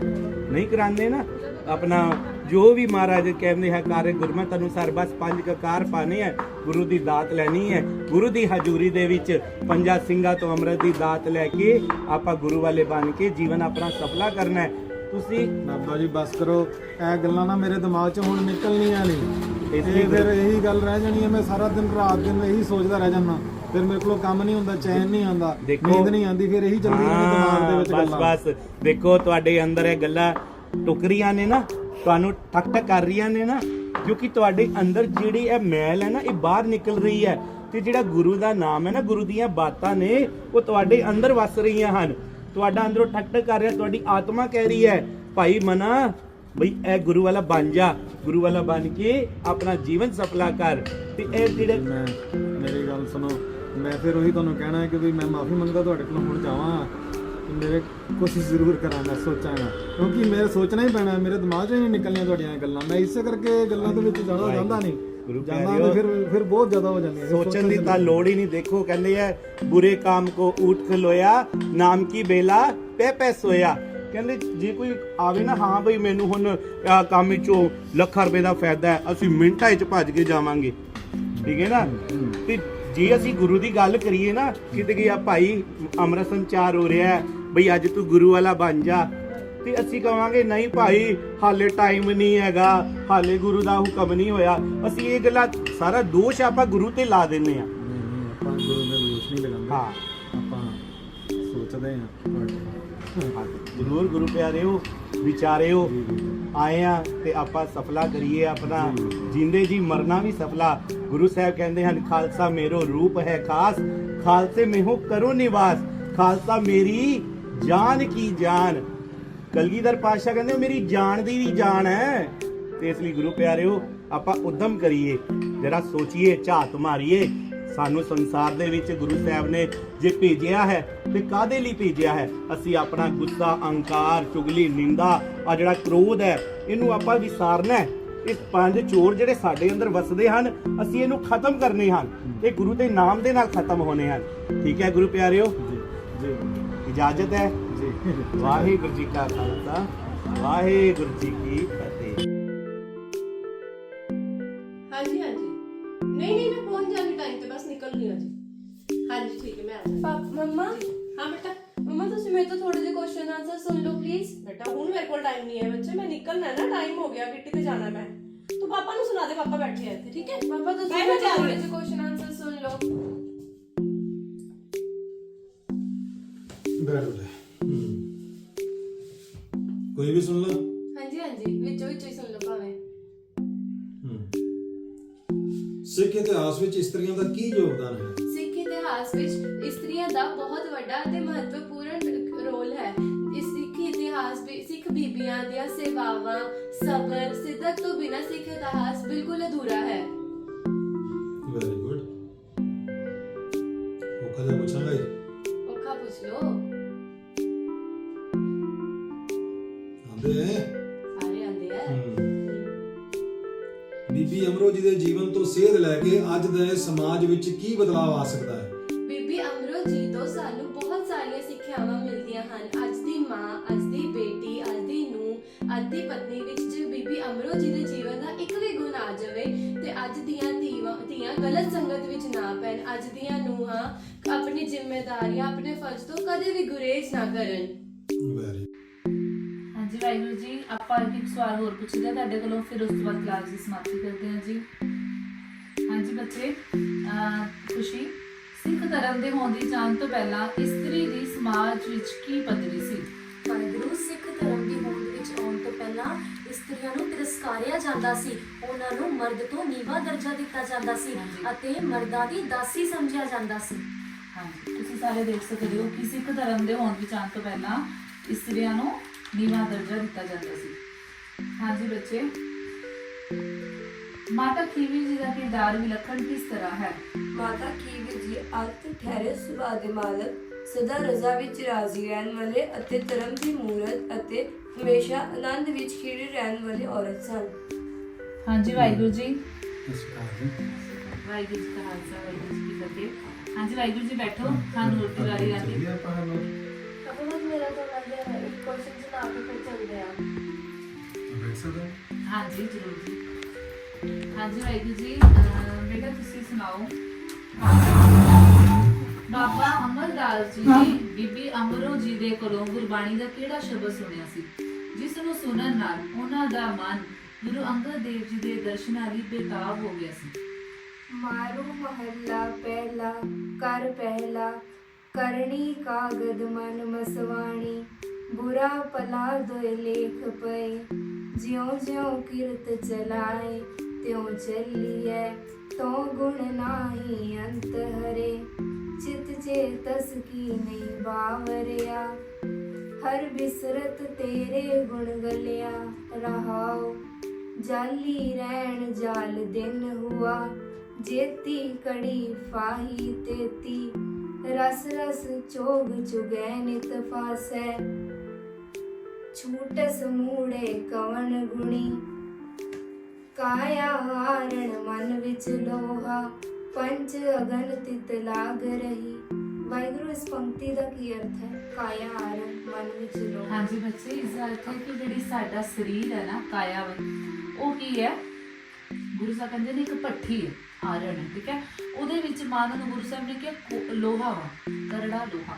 [SPEAKER 3] ਨਹੀਂ ਕਰਾਉਂਦੇ ਨਾ? ਆਪਣਾ ਜੋ ਵੀ ਮਹਾਰਾਜ ਕਹਿੰਦੇ ਹੈ ਕਾਰੇ ਗੁਰਮਤ ਅਨੁਸਾਰ ਬਸ ਪੰਜ ਕਕਾਰ ਪਾਣੇ ਹੈ ਗੁਰੂ ਦੀ ਦਾਤ ਲੈਣੀ ਹੈ ਗੁਰੂ ਦੀ ਹਜ਼ੂਰੀ ਦੇ ਵਿੱਚ ਪੰਜਾਂ ਸਿੰਘਾਂ ਤੋਂ ਅੰਮ੍ਰਿਤ ਦੀ ਦਾਤ ਲੈ ਕੇ ਆਪਾਂ ਗੁਰੂ ਵਾਲੇ ਬਣ ਕੇ ਜੀਵਨ ਆਪਣਾ ਸਫਲਾ ਕਰਨਾ ਹੈ। ਤੁਸੀਂ
[SPEAKER 1] ਬਾਬਾ ਜੀ ਬਸ ਕਰੋ। ਇਹ ਗੱਲਾਂ ਨਾ ਮੇਰੇ ਦਿਮਾਗ 'ਚ ਹੁਣ ਨਿਕਲਣੀਆਂ ਨਹੀਂ।
[SPEAKER 3] ਇਸ ਲਈ
[SPEAKER 1] ਫਿਰ ਇਹੀ ਗੱਲ ਰਹਿ ਜਾਣੀ ਹੈ ਮੈਂ ਸਾਰਾ ਦਿਨ ਰਾਤ ਦਿਨ ਇਹੀ ਸੋਚਦਾ ਰਹਿ ਜਾਂਦਾ। ਫਿਰ ਮੇਰੇ ਕੋਲ ਕੰਮ ਨਹੀਂ ਹੁੰਦਾ ਚੈਨ ਨਹੀਂ ਆਉਂਦਾ ਨੀਂਦ ਨਹੀਂ ਆਉਂਦੀ ਫਿਰ ਇਹੀ ਚੱਲਦੀ ਰਹਿੰਦੀ ਦਿਮਾਗ ਦੇ ਵਿੱਚ
[SPEAKER 3] ਬਸ
[SPEAKER 1] ਗੱਲਾਂ।
[SPEAKER 3] ਬਸ। ਦੇਖੋ ਤੁਹਾਡੇ ਅੰਦਰ ਇਹ ਗੱਲਾਂ ਟੁਕਰੀਆਂ ਨੇ ਨਾ, ਤੁਹਾਨੂੰ ਠਕ ਠਕ ਕਰ ਰਹੀਆਂ ਨੇ ਨਾ, ਕਿਉਂਕਿ ਤੁਹਾਡੇ ਅੰਦਰ ਜਿਹੜੀ ਇਹ ਮੈਲ ਹੈ ਨਾ, ਇਹ ਬਾਹਰ ਨਿਕਲ ਰਹੀ ਹੈ। ਤੇ ਜਿਹੜਾ ਗੁਰੂ ਦਾ ਨਾਮ ਹੈ ਨਾ, ਗੁਰੂ ਦੀਆਂ ਬਾਤਾਂ ਨੇ, ਉਹ ਤੁਹਾਡੇ ਅੰਦਰ ਵਸ ਰਹੀਆਂ ਹਨ। ਤੁਹਾਡਾ ਅੰਦਰੋਂ ਠਕ ਠਕ ਕਰ ਰਿਹਾ, ਤੁਹਾਡੀ ਆਤਮਾ ਕਹਿ ਰਹੀ ਹੈ, ਭਾਈ ਮਨਾ, ਬਈ ਇਹ ਗੁਰੂ ਵਾਲਾ ਬਣ ਜਾ। ਗੁਰੂ ਵਾਲਾ ਬਣ ਕੇ ਆਪਣਾ ਜੀਵਨ ਸਫਲਾ ਕਰ। ਤੇ ਇਹ ਜਿਹੜੇ
[SPEAKER 1] ਮੈਂ, ਮੇਰੀ ਗੱਲ ਸੁਣੋ, ਮੈਂ ਫਿਰ ਉਹੀ ਤੁਹਾਨੂੰ ਕਹਿਣਾ ਹੈ ਕਿ ਵੀ ਮੈਂ ਮਾਫੀ ਮੰਗਦਾ ਤੁਹਾਡੇ ਕੋਲ ਹੁਣ ਜਾਵਾਂ। ਕਿ ਮੇਰੇ ਕੋਸ਼ਿਸ਼ ਜ਼ਰੂਰ ਕਰਾਂਗਾ ਸੋਚਾਂਗਾ ਕਿਉਂਕਿ ਮੇਰੇ ਸੋਚਣਾ ਹੀ ਪੈਣਾ ਮੇਰੇ ਦਿਮਾਗ 'ਚੋਂ ਹੀ ਨਹੀਂ ਨਿਕਲਣੀਆਂ ਤੁਹਾਡੀਆਂ ਇਹ ਗੱਲਾਂ। ਮੈਂ ਇਸੇ ਕਰਕੇ ਗੱਲਾਂ ਦੇ ਵਿੱਚ ਜ਼ਿਆਦਾ ਜਾਂਦਾ ਨਹੀਂ।
[SPEAKER 3] ਗੁਰੂ
[SPEAKER 1] ਜਾਂਦਾ ਤਾਂ ਫਿਰ ਫਿਰ ਬਹੁਤ ਜ਼ਿਆਦਾ ਹੋ ਜਾਂਦੀਆਂ
[SPEAKER 3] ਸੋਚਣ ਦੀ ਤਾਂ ਲੋੜ ਹੀ ਨਹੀਂ। ਦੇਖੋ ਕਹਿੰਦੇ ਆ ਬੁਰੇ ਕੰਮ ਕੋ ਊਠ ਖਲੋਇਆ ਨਾਮ ਕੀ ਬੇਲਾ ਪੈ ਪੈ ਸੋਇਆ। ਕਹਿੰਦੇ ਜੇ ਕੋਈ ਆਵੇ ਨਾ ਹਾਂ ਬਈ ਮੈਨੂੰ ਹੁਣ ਕੰਮ ਵਿੱਚੋਂ ਲੱਖਾਂ ਰੁਪਏ ਦਾ ਫਾਇਦਾ ਹੈ ਅਸੀਂ ਮਿੰਟਾਂ 'ਚ ਭੱਜ ਕੇ ਜਾਵਾਂਗੇ। ਠੀਕ ਹੈ ਨਾ? ਤੇ ਜੇ ਅਸੀਂ ਗੁਰੂ ਦੀ ਗੱਲ ਕਰੀਏ ਨਾ ਕਿਤੇ ਗਿਆ ਭਾਈ ਅੰਮ੍ਰਿਤ ਸੰਚਾਰ ਹੋ ਰਿਹਾ ਹੈ, ਬਈ ਅੱਜ ਤੂੰ ਗੁਰੂ ਵਾਲਾ ਬਣ ਜਾ। ਤੇ ਅਸੀਂ ਕਵਾਂਗੇ ਨਹੀਂ ਭਾਈ ਹਾਲੇ ਟਾਈਮ ਨਹੀਂ ਹੈਗਾ। ਹਾਲੇ ਗੁਰੂ ਦਾ ਹੁਕਮ ਨਹੀਂ ਹੋਇਆ। ਅਸੀਂ ਇਹ ਗੱਲਾਂ ਸਾਰਾ ਦੋਸ਼ ਆਪਾਂ ਗੁਰੂ ਤੇ ਲਾ ਦਿੰਨੇ ਆ
[SPEAKER 1] ਆਪਾਂ ਗੁਰੂ ਦੇ ਦੋਸ਼ ਨਹੀਂ ਲਗਾਉਂਦੇ।
[SPEAKER 3] ਹਾਂ।
[SPEAKER 1] ਆਪਾਂ ਸੋਚਦੇ ਹਾਂ।
[SPEAKER 3] ਜ਼ਰੂਰ ਗੁਰੂ ਪਿਆਰਿਓ ਵਿਚਾਰਿਓ ਆਏ ਆ ਤੇ ਆਪਾਂ ਸਫਲਾ ਕਰੀਏ ਆਪਣਾ। ਜਿੰਦੇ ਜੀ ਮਰਨਾ ਵੀ ਸਫਲਾ। ਗੁਰੂ ਸਾਹਿਬ ਕਹਿੰਦੇ ਹਨ ਖਾਲਸਾ ਮੇਰੋ ਰੂਪ ਹੈ ਖਾਸ। ਖਾਲਸੇ ਮੇਹੋ ਕਰੋ ਨਿਵਾਸ। ਖਾਲਸਾ ਮੇਰੀ ਜਾਨ ਕੀ ਜਾਨ? ਕਲਗੀਧਰ ਪਾਤਸ਼ਾਹ ਕਹਿੰਦੇ ਉਹ ਮੇਰੀ ਜਾਨ ਦੀ ਵੀ ਜਾਨ ਹੈ। ਤੇ ਇਸ ਲਈ ਗੁਰੂ ਪਿਆਰਿਓ, ਆਪਾਂ ਉਦਮ ਕਰੀਏ, ਜਰਾ ਸੋਚੀਏ, ਝਾਤ ਮਾਰੀਏ। ਸਾਨੂੰ ਸੰਸਾਰ ਦੇ ਵਿੱਚ ਗੁਰੂ ਸਾਹਿਬ ਨੇ ਜੇ ਭੇਜਿਆ ਹੈ, ਤੇ ਕਾਦੇ ਲਈ ਭੇਜਿਆ ਹੈ? ਅਸੀਂ ਆਪਣਾ ਗੁੱਸਾ, ਅਹੰਕਾਰ, ਚੁਗਲੀ, ਨਿੰਦਾ ਆ ਜਿਹੜਾ ਕ੍ਰੋਧ ਹੈ, ਇਹਨੂੰ ਆਪਾਂ ਵਿਸਾਰਨਾ ਹੈ। ਇਹ ਪੰਜ ਚੋਰ ਜਿਹੜੇ ਸਾਡੇ ਅੰਦਰ ਵਸਦੇ ਹਨ, ਅਸੀਂ ਇਹਨੂੰ ਖਤਮ ਕਰਨੇ ਹਨ। ਇਹ ਗੁਰੂ ਦੇ ਨਾਮ ਦੇ ਨਾਲ ਖਤਮ ਹੋਣੇ ਹਨ। ਠੀਕ ਹੈ ਗੁਰੂ ਪਿਆਰਿਓ?
[SPEAKER 1] ਜੀ ਜੀ।
[SPEAKER 3] ਇਜਾਜ਼ਤ ਹੈ
[SPEAKER 1] ਜੀ
[SPEAKER 3] ਵਾਹਿਗੁਰੂ ਜੀ ਕਾ ਖਾਲਸਾ ਵਾਹਿਗੁਰੂ ਜੀ ਕੀ ਫਤਿਹ
[SPEAKER 5] ਹਾਂਜੀ ਹਾਂਜੀ ਨਹੀਂ ਨਹੀਂ ਮੈਂ ਪਹੁੰਚ ਜਾਣੀ ਟਾਈਮ ਤੇ ਬਸ ਨਿਕਲ ਰਹੀ ਹਾਂ ਜੀ ਹਾਂਜੀ ਠੀਕ ਹੈ ਮੈਂ ਆ ਜਾਵਾਂਗੀ।
[SPEAKER 6] ਪਾਪ ਮੰਮਾ
[SPEAKER 5] ਹਾਂ ਬੇਟਾ
[SPEAKER 6] ਮੰਮਾ ਤੁਸੀਂ ਮੇਰੇ ਤੋਂ ਥੋੜੇ ਜਿਹੇ ਕੁਐਸਚਨ ਆਨਸਰ ਸੁਣ ਲਓ ਪਲੀਜ਼
[SPEAKER 5] ਬੇਟਾ ਹੁਣ ਮੇਰੇ ਕੋਲ ਟਾਈਮ ਨਹੀਂ ਹੈ ਬੱਚੇ ਮੈਂ ਨਿਕਲਣਾ ਹੈ ਨਾ ਟਾਈਮ ਹੋ ਗਿਆ ਕਿੱਟੀ ਤੇ ਜਾਣਾ ਮੈਂ ਤੂੰ ਪਾਪਾ ਨੂੰ ਸੁਣਾ ਦੇ ਪਾਪਾ ਬੈਠੇ ਆ ਇੱਥੇ ਠੀਕ ਹੈ
[SPEAKER 6] ਪਾਪਾ ਤੁਸੀਂ
[SPEAKER 5] ਮੈਂ
[SPEAKER 6] ਮੇਰੇ
[SPEAKER 5] ਜਾ
[SPEAKER 6] ਤੋਂ
[SPEAKER 5] ਰਹੀ
[SPEAKER 6] ਥੋੜੇ
[SPEAKER 5] ਹਾਂ।
[SPEAKER 6] ਜਿਹੇ ਕੁਐਸਚਨ ਆਨਸਰ ਸੁਣ ਲਓ
[SPEAKER 1] ਬੈਠ ਬੈਠ ਕੋਈ ਵੀ ਸੁਣ ਲਾ।
[SPEAKER 6] ਹਾਂਜੀ ਹਾਂਜੀ। ਵਿੱਚੋਂ ਵਿੱਚੋਂ ਹੀ ਸੁਣ ਲਓ ਭਾਵੇਂ।
[SPEAKER 1] ਸਿੱਖ ਇਤਿਹਾਸ ਵਿੱਚ ਇਸਤਰੀਆਂ ਦਾ ਕੀ ਯੋਗਦਾਨ ਹੈ?
[SPEAKER 6] ਸਿੱਖ ਇਤਿਹਾਸ ਵਿੱਚ ਇਸਤਰੀਆਂ ਦਾ ਬਹੁਤ ਵੱਡਾ ਅਤੇ ਮਹੱਤਵਪੂਰਨ ਰੋਲ ਹੈ। ਇਸ ਸਿੱਖ ਇਤਿਹਾਸ ਵਿੱਚ ਸਿੱਖ ਬੀਬੀਆਂ ਦੀਆਂ ਸੇਵਾਵਾਂ ਸਬਰ ਸਿੱਧਕ ਤੋਂ ਬਿਨਾਂ ਸਿੱਖ ਇਤਿਹਾਸ ਬਿਲਕੁਲ ਅਧੂਰਾ ਹੈ।
[SPEAKER 1] ਦੇ ਜੀਵਨ ਤੋਂ ਸੇਧ ਲੈ ਕੇ ਅੱਜ ਦੇ ਸਮਾਜ ਵਿੱਚ ਕੀ ਬਦਲਾਅ ਆ ਸਕਦਾ ਹੈ?
[SPEAKER 6] ਬੀਬੀ ਅਮਰੋ ਜੀ ਤੋਂ ਸਾਨੂੰ ਬਹੁਤ ਸਾਰੀਆਂ ਸਿੱਖਿਆਵਾਂ ਮਿਲਦੀਆਂ ਹਨ। ਅੱਜ ਦੀ ਮਾਂ ਅੱਜ ਦੀ ਬੇਟੀ ਅੱਜ ਦੀ ਨੂੰਹ ਅੱਜ ਦੀ ਪਤਨੀ ਵਿੱਚ ਜੇ ਬੀਬੀ ਅਮਰੋ ਜੀ ਦੇ ਜੀਵਨ ਦਾ ਇੱਕ ਵੀ ਗੁਣ ਆ ਜਾਵੇ ਤੇ ਅੱਜ ਦੀਆਂ ਧੀਆਂ ਧੀਆਂ ਗਲਤ ਸੰਗਤ ਵਿੱਚ ਨਾ ਪੈਣ। ਅੱਜ ਦੀਆਂ ਨੂੰਹਾਂ ਆਪਣੀ ਜ਼ਿੰਮੇਵਾਰੀਆਂ ਆਪਣੇ ਫਰਜ਼ ਤੋਂ ਕਦੇ ਵੀ ਗੁਰੇਜ਼ ਨਾ ਕਰਨ।
[SPEAKER 1] ਵੈਰੀ
[SPEAKER 7] ਵਾਹਿਗੁਰੂ ਜੀ ਆਪਾਂ ਇੱਕ ਸਵਾਲ ਹੋਰ ਪੁੱਛਦੇ ਹਾਂ ਤੁਹਾਡੇ ਕੋਲੋਂ ਫਿਰ ਉਸ ਤੋਂ ਬਾਅਦ ਕਲਾਸ ਦੀ ਸਮਾਪਤੀ ਕਰਦੇ ਹਾਂ ਜੀ। ਹਾਂਜੀ ਬੱਚੇ ਖੁਸ਼ੀ ਸਿੱਖ ਧਰਮ ਦੇ ਹੋਂਦ ਦੀ ਜਾਣ ਤੋਂ ਪਹਿਲਾਂ ਇਸਤਰੀ ਦੀ ਸਮਾਜ ਵਿੱਚ ਕੀ ਪਦਵੀ ਸੀ?
[SPEAKER 8] ਵਾਹਿਗੁਰੂ ਸਿੱਖ ਧਰਮ ਦੀ ਹੋਂਦ ਵਿੱਚ ਆਉਣ ਤੋਂ ਪਹਿਲਾਂ ਇਸਤਰੀਆਂ ਨੂੰ ਤਿਰਸਕਾਰਿਆ ਜਾਂਦਾ ਸੀ। ਉਹਨਾਂ ਨੂੰ ਮਰਦ ਤੋਂ ਨੀਵਾਂ ਦਰਜਾ ਦਿੱਤਾ ਜਾਂਦਾ ਸੀ। ਅਤੇ ਮਰਦਾਂ ਦੀ ਦਾਸੀ ਸਮਝਿਆ ਜਾਂਦਾ ਸੀ।
[SPEAKER 7] ਹਾਂਜੀ ਤੁਸੀਂ ਸਾਰੇ ਦੇਖ ਸਕਦੇ ਹੋ ਕਿ ਸਿੱਖ ਧਰਮ ਦੇ ਹੋਂਦ ਵਿੱਚ ਆਉਣ ਤੋਂ ਪਹਿਲਾਂ ਇਸਤਰੀਆਂ ਨੂੰ ਨੀਵਾਂ ਦਰਜਾ ਦਿੱਤਾ ਜਾਂਦਾ ਸੀ। ਹਾਂਜੀ ਬੱਚੇ। ਮਾਤਾ ਖੀਵੀ ਜੀ ਦਾ ਕਿਰਦਾਰ ਵਿਲੱਖਣ ਕਿਸ ਤਰ੍ਹਾਂ ਹੈ?
[SPEAKER 9] ਮਾਤਾ ਖੀਵੀ ਜੀ ਅਤ ਠਹਿਰੇ ਸੁਭਾਅ ਦੇ ਮਾਲਕ ਸਦਾ ਰਜ਼ਾ ਵਿੱਚ ਰਾਜ਼ੀ ਰਹਿਣ ਵਾਲੇ ਅਤੇ ਧਰਮ ਦੀ ਮੂਰਤ ਅਤੇ ਹਮੇਸ਼ਾ ਆਨੰਦ ਵਿੱਚ ਖਿੜੀ ਰਹਿਣ ਵਾਲੀ ਔਰਤ ਸਨ।
[SPEAKER 7] ਹਾਂਜੀ ਵਾਹਿਗੁਰੂ ਜੀ। ਵਾਹਿਗੁਰੂ ਜੀ ਕਾ ਖਾਲਸਾ ਵਾਹਿਗੁਰੂ ਜੀ ਕੀ ਫਤਿਹ। ਹਾਂਜੀ ਵਾਹਿਗੁਰੂ ਜੀ ਬੈਠੋ। ਖਾਨ ਰੋਟੀ ਵਾਲੀ ਆਂਦੀ
[SPEAKER 1] ਚੱਲੀਏ ਆਪਾਂ
[SPEAKER 6] ਮੇਰਾ ਤੋਂ ਲੱਗਿਆ ਹੈ ਕੁਐਸਚਨ ਸੁਣਾ ਕੇ ਫਿਰ ਚੱਲਦੇ ਆ।
[SPEAKER 1] ਬੈਠ ਸਕਦੇ ਹਾਂ?
[SPEAKER 7] ਹਾਂਜੀ ਜ਼ਰੂਰ ਜੀ। ਹਾਂਜੀ ਵਾਹਿਗੁਰੂ ਜੀ ਅਹ ਬੇਟਾ ਤੁਸੀਂ ਸੁਣਾਓ? ਬਾਬਾ ਅਮਰਦਾਸ ਜੀ ਨੇ ਬੀਬੀ ਅਮਰੋ ਜੀ ਦੇ ਕੋਲੋਂ ਗੁਰਬਾਣੀ ਦਾ ਕਿਹੜਾ ਸ਼ਬਦ ਸੁਣਿਆ ਸੀ? ਜਿਸ ਨੂੰ ਸੁਣਨ ਨਾਲ ਉਹਨਾਂ ਦਾ ਮਨ ਗੁਰੂ ਅੰਗਦ ਦੇਵ ਜੀ ਦੇ ਦਰਸ਼ਨਾਂ ਲਈ ਬੇਤਾਬ ਹੋ ਗਿਆ ਸੀ।
[SPEAKER 9] ਮਾਰੂ ਮਹੱਲਾ ਪਹਿਲਾ ਕਰ ਪਹਿਲਾ ਕਰਨੀ ਕਾਗਦ ਮਨ ਮਸਵਾਣੀ। ਬੁਰਾ ਭਲਾ ਦੋਇ ਲੇਖ ਪਏ। ਜਿਉ ਜਿਉ ਕਿਰਤ ਚਲਾਏ, ਤਿਉ ਚੱਲੀਐ ਤੋ ਗੁਣ ਨਾਹੀ ਅੰਤ ਹਰੇ। ਚਿਤ ਚੇਤਸ ਕੀ ਨਹੀਂ ਬਾਵਰਿਆ। ਹਰ ਬਿਸਰਤ ਤੇਰੇ ਗੁਣ ਗਲਿਆ। ਰਹਾਉ, ਜਾਲੀ ਰਹਿਣ ਜਾਲ ਦਿਨ ਹੁਆ। ਜੇਤੀ ਕੜੀ ਫਾਹੀ ਤੇਤੀ। ਰਸ ਰਸ ਚੋਗ ਚੁਗੈ ਨਿਤ ਫਾਸੈ। ਛੂਟਸ ਮੂੜੇ ਕਵਨ ਗੁਣੀ। ਕਾਇਆ ਹਾਰਣ ਮਨ ਵਿੱਚ ਲੋਹਾ ਪੰਚ ਅਗਨ ਤਿਤ ਲਾਗ ਰਹੀ। ਵਾਹਿਗੁਰੂ, ਇਸ ਪੰਕਤੀ ਦਾ ਕੀ ਅਰਥ ਹੈ? ਕਾਇਆ ਹਾਰਣ ਮਨ ਵਿੱਚ ਲੋਹਾ।
[SPEAKER 7] ਹਾਂਜੀ ਬੱਚੇ, ਇਸ ਦਾ ਅਰਥ ਹੈ ਕਿ ਜਿਹੜੀ ਸਾਡਾ ਸਰੀਰ ਹੈ ਨਾ, ਕਾਇਆ ਵਾ, ਉਹ ਕੀ ਹੈ? ਗੁਰੂ ਸਾਹਿਬ ਕਹਿੰਦੇ ਨੇ ਇੱਕ ਭੱਠੀ ਹੈ, ਹਾਰਨ, ਠੀਕ ਹੈ? ਉਹਦੇ ਵਿੱਚ ਮਨ ਗੁਰੂ ਸਾਹਿਬ ਨੇ ਕਿਹਾ ਲੋਹਾ ਵਾ, ਕਰੜਾ ਲੋਹਾ।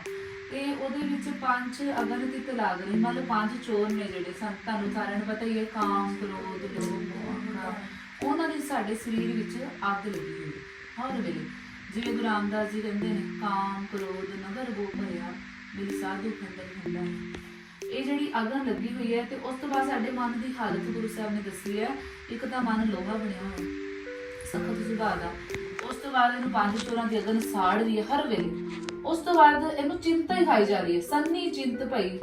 [SPEAKER 7] ਤੇ ਉਹਦੇ ਵਿੱਚ ਪੰਜ ਅਗਨ ਦੀ ਤਲਾਗ ਰਹੀ ਮੰਨ ਲਓ ਪੰਜ ਚੋਰ ਨੇ ਜਿਹੜੇ ਸਨ। ਤੁਹਾਨੂੰ ਸਾਰਿਆਂ ਨੂੰ ਪਤਾ ਹੀ ਹੈ, ਕਾਮ, ਕ੍ਰੋਧ, ਲੋਭ, ਮੋਹ ਉਹਨਾਂ ਦੀ ਸਾਡੇ ਸਰੀਰ ਵਿੱਚ ਅੱਗ ਲੱਗੀ ਹੋਈ ਹਰ ਵੇਲੇ। ਜਿਵੇਂ ਗੁਰੂ ਰਾਮਦਾਸ ਜੀ ਕਹਿੰਦੇ ਨੇ, ਕਾਮ, ਕ੍ਰੋਧ, ਨਗਰ ਗੋ ਭਰਿਆ, ਮੇਰੀ ਸਾਧੂ ਖੰਡਰ ਖੰਡਾ ਇਹ ਜਿਹੜੀ ਅਗਨ ਲੱਗੀ ਹੋਈ ਹੈ ਤੇ ਉਸ ਤੋਂ ਬਾਅਦ ਸਾਡੇ ਮਨ ਦੀ ਹਾਲਤ ਗੁਰੂ ਸਾਹਿਬ ਨੇ ਦੱਸੀ ਹੈ। ਇੱਕ ਤਾਂ ਮਨ ਲੋਹਾ ਬਣਿਆ ਹੋਇਆ, ਸਖਤ ਸੁਭਾਅ ਦਾ। ਉਸ ਤੋਂ ਬਾਅਦ ਇਹਨੂੰ ਪੰਜ ਚੋਰਾਂ ਦੀ ਅਗਨ ਸਾੜ ਰਹੀ ਹੈ ਹਰ ਵੇਲੇ। ਉਸ ਤੋਂ ਬਾਅਦ ਇਹਨੂੰ ਚਿੰਤਾ ਹੀ ਖਾਈ ਜਾ ਰਹੀ ਹੈ, ਸੰਨੀ ਚਿੰਤ ਪਈ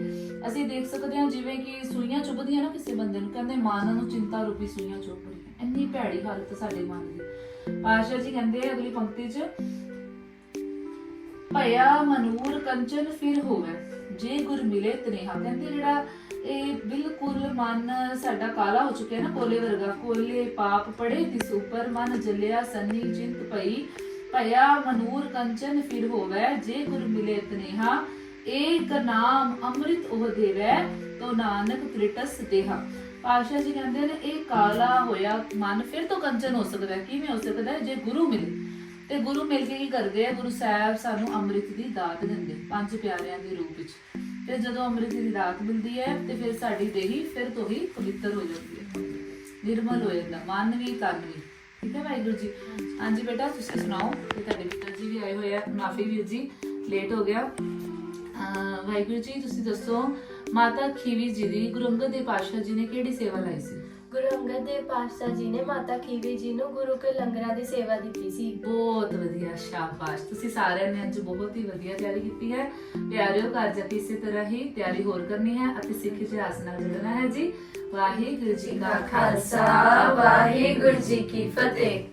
[SPEAKER 7] ਅਸੀਂ ਦੇਖ ਸਕਦੇ ਹਾਂ ਜਿਵੇਂ ਕਿ ਸੂਈਆਂ ਚੁੱਭਦੀਆਂ ਨਾ ਕਿਸੇ ਬੰਦੇ ਨੂੰ, ਕਹਿੰਦੇ ਮਨ ਨੂੰ ਚਿੰਤਾ ਰੂਪੀ ਸੂਈਆਂ ਚੁੱਭ ਰਹੀਆਂ। ਇੰਨੀ ਭੈੜੀ ਹਾਲਤ ਸਾਡੇ ਮਨ ਦੀ। ਪਾਸ਼ਾ ਜੀ ਕਹਿੰਦੇ ਅਗਲੀ ਪੰਕਤੀ 'ਚ, ਭਇਆ ਮਨੂਰ ਕੰਚਨ ਫਿਰ ਹੋਵੇ, ਜੇ ਗੁਰ ਮਿਲੇ ਤਨੇਹਾ। ਕਹਿੰਦੇ ਜਿਹੜਾ ਇਹ ਬਿਲਕੁਲ ਮਨ ਸਾਡਾ ਕਾਲਾ ਹੋ ਚੁੱਕਿਆ ਨਾ ਕੋਲੇ ਵਰਗਾ, ਕੋਲੇ ਪਾਪ ਪੜੇ, ਤਿਸ ਉਪਰ ਮਨ ਜਲਿਆ, ਸੰਨੀ ਚਿੰਤ ਪਈ ਭਇਆ ਮਨੂਰ ਕੰਚਨ ਫਿਰ ਹੋਵੇ, ਜੇ ਗੁਰ ਮਿਲੇ ਤਨੇਹਾ ਏਕ ਨਾਮ ਅੰਮ੍ਰਿਤ ਉਹ ਦੇਵੈ, ਤੋ ਨਾਨਕ ਤ੍ਰਿਟਸ ਦੇਹਾ। ਪਾਸ਼ਾ ਜੀ ਕਹਿੰਦੇ ਨੇ, ਇਹ ਕਾਲਾ ਹੋਇਆ ਮਨ, ਫਿਰ ਤੋਂ ਕੰਚਨ ਹੋ ਸਕਦਾ ਹੈ। ਕਿਵੇਂ ਹੋ ਸਕਦਾ ਹੈ? ਜੇ ਗੁਰੂ ਮਿਲੇ। ਤੇ ਗੁਰੂ ਮਿਲ ਕੇ ਕੀ ਕਰਦੇ ਆ? ਗੁਰੂ ਸਾਹਿਬ ਸਾਨੂੰ ਅੰਮ੍ਰਿਤ ਦੀ ਦਾਤ ਦਿੰਦੇ, ਪੰਜ ਪਿਆਰਿਆਂ ਦੇ ਰੂਪ ਵਿੱਚ। ਤੇ ਜਦੋਂ ਅੰਮ੍ਰਿਤ ਦੀ ਦਾਤ ਮਿਲਦੀ ਹੈ, ਤੇ ਫਿਰ ਸਾਡੀ ਦੇਹੀ ਫਿਰ ਤੋਂ ਹੀ ਪਵਿੱਤਰ ਹੋ ਜਾਂਦੀ ਹੈ। ਨਿਰਮਲ ਹੋ ਜਾਂਦਾ, ਮਨ ਵੀ, ਤਨ ਵੀ। ਠੀਕ ਹੈ ਵਾਹਿਗੁਰੂ ਜੀ। ਹਾਂਜੀ ਬੇਟਾ ਤੁਸੀਂ ਸੁਣਾਓ ਤੇ ਤੁਹਾਡੇ ਪਿਤਾ ਜੀ ਵੀ ਆਏ ਹੋਏ ਆ। ਮਾਫੀ ਵੀਰ ਜੀ ਲੇਟ ਹੋ ਗਿਆ। ਵਾਹਿਗੁਰੂ ਜੀ ਤੁਸੀਂ ਦੱਸੋ ਮਾਤਾ ਖੀਵੀ ਜੀ ਦੀ ਗੁਰੂ ਅੰਗਦ ਦੇਵ ਪਾਤਸ਼ਾਹ ਜੀ ਨੇ ਕਿਹੜੀ ਸੇਵਾ ਲਈ ਸੀ?
[SPEAKER 6] ਗੁਰੂ ਅੰਗਦ ਦੇਵ ਪਾਤਸ਼ਾਹ ਜੀ ਨੇ ਮਾਤਾ ਖੀਵੀ ਜੀ ਨੂੰ ਗੁਰੂ ਕੇ ਲੰਗਰਾਂ ਦੀ ਸੇਵਾ ਦਿੱਤੀ ਸੀ।
[SPEAKER 7] ਬਹੁਤ ਵਧੀਆ ਸ਼ਾਬਾਸ਼। ਤੁਸੀਂ ਸਾਰਿਆਂ ਨੇ ਅੱਜ ਬਹੁਤ ਹੀ ਵਧੀਆ ਤਿਆਰੀ ਕੀਤੀ ਹੈ। ਪਿਆਰਿਓ ਘਰ ਜਾ ਕੇ ਇਸੇ ਤਰ੍ਹਾਂ ਹੀ ਤਿਆਰੀ ਹੋਰ ਕਰਨੀ ਹੈ ਅਤੇ ਸਿੱਖ ਇਤਿਹਾਸ ਨਾਲ ਜੁੜਨਾ ਹੈ ਜੀ। ਵਾਹਿਗੁਰੂ ਜੀ ਕਾ ਖਾਲਸਾ, ਵਾਹਿਗੁਰੂ ਜੀ ਕੀ ਫਤਿਹ।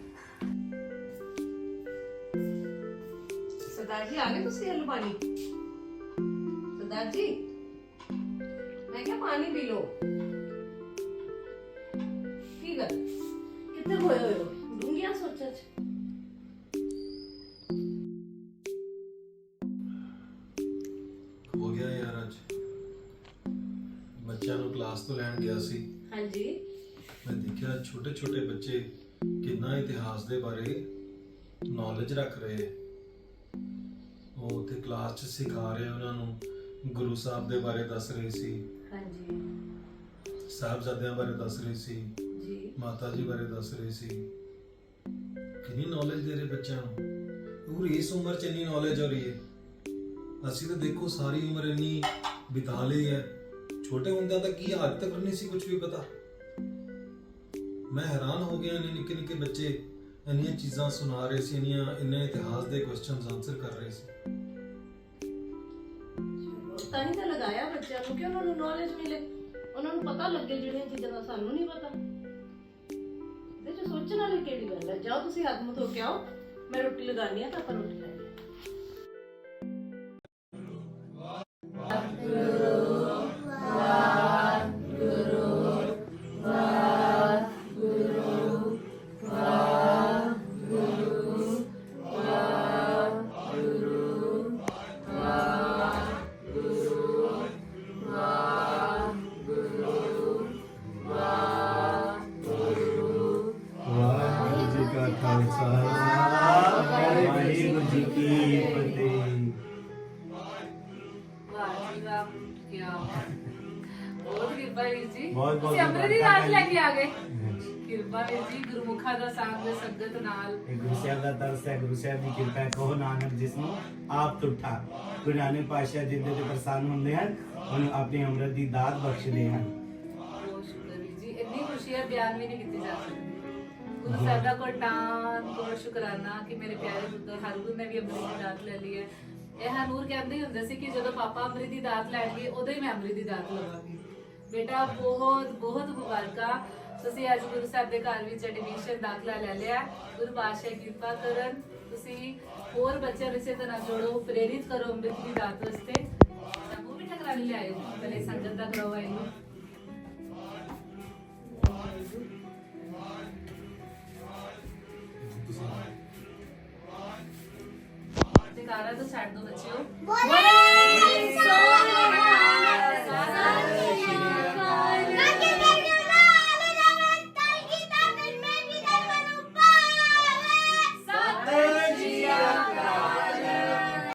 [SPEAKER 5] ਸਰਦਾਰ ਜੀ, ਆ ਗਏ ਤੁਸੀਂ ਹਲ ਪਾਣੀ ਸਰਦਾਰ ਜੀ, ਮੈਂ ਕਿਹਾ ਪਾਣੀ ਪੀ ਲਓ। ਕੀ ਗੱਲ? ਕਿੱਥੇ ਹੋਏ ਹੋਏ ਹੋ?
[SPEAKER 1] ਛੋਟੇ ਛੋਟੇ ਬੱਚੇ ਕਿੰਨਾ ਇਤਿਹਾਸ ਦੇ ਬਾਰੇ ਨੌਲੇਜ ਰੱਖ ਰਹੇ। ਉਹ ਉੱਥੇ ਕਲਾਸ 'ਚ ਸਿਖਾ ਰਹੇ ਉਹਨਾਂ ਨੂੰ ਗੁਰੂ ਸਾਹਿਬ ਦੇ ਬਾਰੇ ਦੱਸ ਰਹੇ ਸੀ।
[SPEAKER 5] ਹਾਂਜੀ।
[SPEAKER 1] ਸਾਹਿਬਜ਼ਾਦਿਆਂ ਬਾਰੇ ਦੱਸ ਰਹੇ ਸੀ।
[SPEAKER 5] ਜੀ।
[SPEAKER 1] ਮਾਤਾ ਜੀ ਬਾਰੇ ਦੱਸ ਰਹੇ ਸੀ। ਕਿੰਨੀ ਨੌਲੇਜ ਦੇ ਰਹੇ ਬੱਚਿਆਂ ਨੂੰ। ਉਹ ਇਸ ਉਮਰ 'ਚ ਇੰਨੀ ਨੌਲੇਜ ਹੋ ਰਹੀ ਹੈ। ਅਸੀਂ ਤਾਂ ਦੇਖੋ ਸਾਰੀ ਉਮਰ ਇੰਨੀ ਬਿਤਾ ਲਈ ਹੈ। ਛੋਟੇ ਹੁੰਦਿਆਂ ਤਾਂ ਕੀ ਅੱਜ ਤੱਕ ਨਹੀਂ ਸੀ ਕੁਝ ਵੀ ਪਤਾ। ਮੈਂ ਹੈਰਾਨ ਹੋ ਗਿਆ ਇੰਨੇ ਨਿੱਕੇ ਨਿੱਕੇ ਬੱਚੇ, ਇੰਨੀਆਂ ਚੀਜ਼ਾਂ ਸੁਣਾ ਰਹੇ ਸੀ, ਇੰਨੀਆਂ, ਇੰਨੇ ਇਤਿਹਾਸ ਦੇ ਕੁਐਸਚਨਸ ਆਨਸਰ ਕਰ ਰਹੇ ਸੀ।
[SPEAKER 5] ਤਾਂ ਹੀ ਤਾਂ ਲਗਾਇਆ ਬੱਚਿਆਂ ਨੂੰ ਕਿ ਉਹਨਾਂ ਨੂੰ ਨੌਲੇਜ ਮਿਲੇ। ਉਹਨਾਂ ਨੂੰ ਪਤਾ ਲੱਗੇ ਜਿਹੜੀਆਂ ਚੀਜ਼ਾਂ ਦਾ ਸਾਨੂੰ ਨਹੀਂ ਪਤਾ। ਇਹਦੇ ਚ ਸੋਚਣ ਵਾਲੀ ਕਿਹੜੀ ਗੱਲ ਹੈ? ਜਾਓ ਤੁਸੀਂ ਹੱਥ ਮੁੱਧ ਧੋ ਕੇ ਆਓ। ਮੈਂ ਰੋਟੀ ਲਗਾਉਣੀ ਆ ਤਾਂ ਆਪਾਂ ਰੋਟੀ ਖਾਈਏ
[SPEAKER 7] ਬਹੁਤ ਕਿਰਪਾ ਵੀਰ ਜੀ
[SPEAKER 3] ਬਹੁਤ- ਬਹੁਤ
[SPEAKER 7] ਤੁਸੀਂ ਅੰਮ੍ਰਿਤ ਦੀ ਰਾਤ ਲੈ ਕੇ ਆ ਗਏ
[SPEAKER 3] ਹਾਂਜੀ।
[SPEAKER 7] ਕਿਰਪਾ ਵੀਰ ਜੀ ਗੁਰਮੁਖਾਂ ਦਾ ਸਾਥ ਦੇ ਸੰਗਤ ਨਾਲ
[SPEAKER 3] ਇਹ ਗੁਰੂ ਸਾਹਿਬ ਦਾ ਤਰਸ ਹੈ ਗੁਰੂ ਸਾਹਿਬ ਦੀ ਕਿਰਪਾ ਹੈ ਕਹੋ ਨਾਨਕ ਜਿਸ ਨੂੰ ਆਪ ਤੁਠਾ ਗੁਰੂ ਨਾਨਕ ਪਾਤਸ਼ਾਹ ਜਿੰਦੇ ਤੇ ਪ੍ਰਸੰਨ ਹੁੰਦੇ ਹਨ ਉਹਨੂੰ ਆਪਣੀ ਅੰਮ੍ਰਿਤ ਦੀ ਦਾਤ ਬਖਸ਼ਦੇ ਹਨ
[SPEAKER 7] ਬਹੁਤ ਸ਼ੁਕਰ ਵੀਰ ਜੀ ਇੰਨੀ ਖੁਸ਼ੀ ਹੈ ਬਿਆਨ ਵੀ ਨਹੀਂ ਕੀਤੀ ਜਾ ਸਕਦੀ ਗੁਰੂ ਸਾਹਿਬ ਦਾ ਕੋਟਾਨ ਬਹੁਤ ਸ਼ੁਕਰਾਨਾ ਕਿ ਮੇਰੇ ਪਿਆਰੇ ਪੁੱਤਰ ਹਰਗੁਣ ਨੇ ਵੀ ਅੰਮ੍ਰਿਤ ਦੀ ਦਾਤ ਲੈ ਲਈ ਹੈ ਇਹ ਹਨੂਰ ਕਹਿੰਦੇ ਹੀ ਹੁੰਦੇ ਸੀ ਕਿ ਜਦੋਂ ਪਾਪਾ ਅੰਮ੍ਰਿਤ ਦੀ ਦਾਤ ਲੈਣਗੇ, ਉਦੋਂ ਹੀ ਮੈਂ ਅੰਮ੍ਰਿਤ ਦੀ ਦਾਤ ਲਵਾਂਗੀ। ਬੇਟਾ, ਬਹੁਤ ਬਹੁਤ ਮੁਬਾਰਕਾਂ। ਤੁਸੀਂ ਅੱਜ ਗੁਰੂ ਸਾਹਿਬ ਦੇ ਘਰ ਵਿੱਚ ਐਡਮਿਸ਼ਨ ਦਾਖਲਾ ਲੈ ਲਿਆ। ਗੁਰੂ ਪਾਤਸ਼ਾਹ ਕਿਰਪਾ ਕਰਨ ਤੁਸੀਂ ਹੋਰ ਬੱਚਿਆਂ ਨੂੰ ਇਸੇ ਤਰ੍ਹਾਂ ਜੋੜੋ, ਪ੍ਰੇਰਿਤ ਕਰੋ ਅੰਮ੍ਰਿਤ ਦੀ ਦਾਤ ਵਾਸਤੇ। ਤਾਂ ਉਹ ਵੀ ਠਕਰਾ ਨਹੀਂ ਲਿਆਇਓ, ਪਹਿਲੇ ਸੰਗਤ ਦਾ ਕਰਵਾਓ ਇਹਨੂੰ ਜੈਕਾਰਾ ਤਾਂ ਛੱਡ ਦੋ ਬੱਚਿਓ ਬੋਲੇ